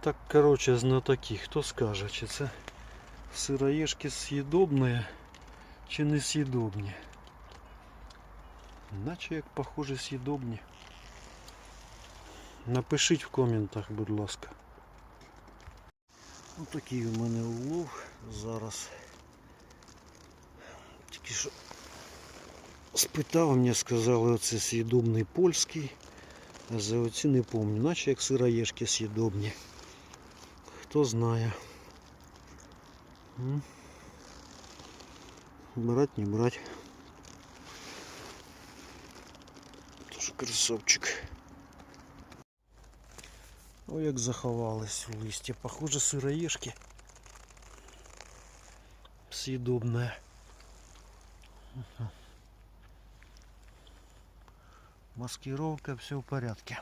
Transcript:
Так, коротше, знатоки, хто скаже, чи це сироїжки з'їдобні, чи не з'їдобні. Наче як похоже з'їдобні. Напишіть в коментах, будь ласка. Ось такий у мене улов зараз. Тільки що спитав, мені сказали, оце з'їдобний польський. А за оці не пам'ятаю, наче як сироєшки з'їдобні. Хто знає. Брать, не брать. Тоже красавчик. Ой, як заховались в листі. Похоже, сироежки. Съедобное. Маскировка, все в порядке.